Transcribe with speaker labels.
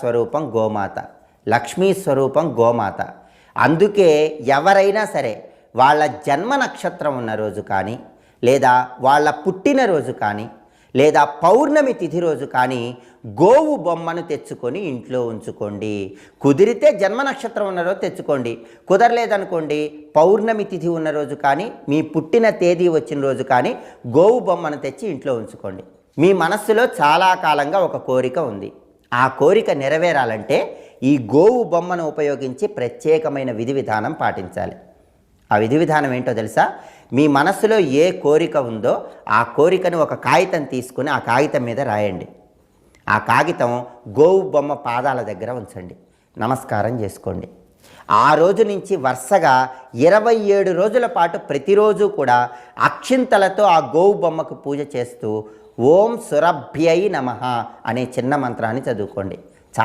Speaker 1: స్వరూపం గోమాత లక్ష్మీ స్వరూపం గోమాత. అందుకే ఎవరైనా సరే వాళ్ళ జన్మ నక్షత్రం ఉన్న రోజు కానీ లేదా వాళ్ళ పుట్టినరోజు కానీ లేదా పౌర్ణమి తిథి రోజు కానీ గోవు బొమ్మను తెచ్చుకొని ఇంట్లో ఉంచుకోండి. కుదిరితే జన్మ నక్షత్రం ఉన్న రోజు తెచ్చుకోండి. కుదరలేదనుకోండి పౌర్ణమి తిథి ఉన్న రోజు కానీ మీ పుట్టిన తేదీ వచ్చిన రోజు కానీ గోవు బొమ్మను తెచ్చి ఇంట్లో ఉంచుకోండి. మీ మనస్సులో చాలా కాలంగా ఒక కోరిక ఉంది. ఆ కోరిక నెరవేరాలంటే ఈ గోవు బొమ్మను ఉపయోగించి ప్రత్యేకమైన విధి విధానం పాటించాలి. ఆ విధి విధానం ఏంటో తెలుసా? మీ మనస్సులో ఏ కోరిక ఉందో ఆ కోరికను ఒక కాగితం తీసుకుని ఆ కాగితం మీద రాయండి. ఆ కాగితం గోవు బొమ్మ పాదాల దగ్గర ఉంచండి. నమస్కారం చేసుకోండి. ఆ రోజు నుంచి వరుసగా ఇరవై ఏడు రోజుల పాటు ప్రతిరోజు కూడా అక్షింతలతో ఆ గోవు బొమ్మకు పూజ చేస్తూ ఓం సురభ్యై నమ అనే చిన్న మంత్రాన్ని చదువుకోండి.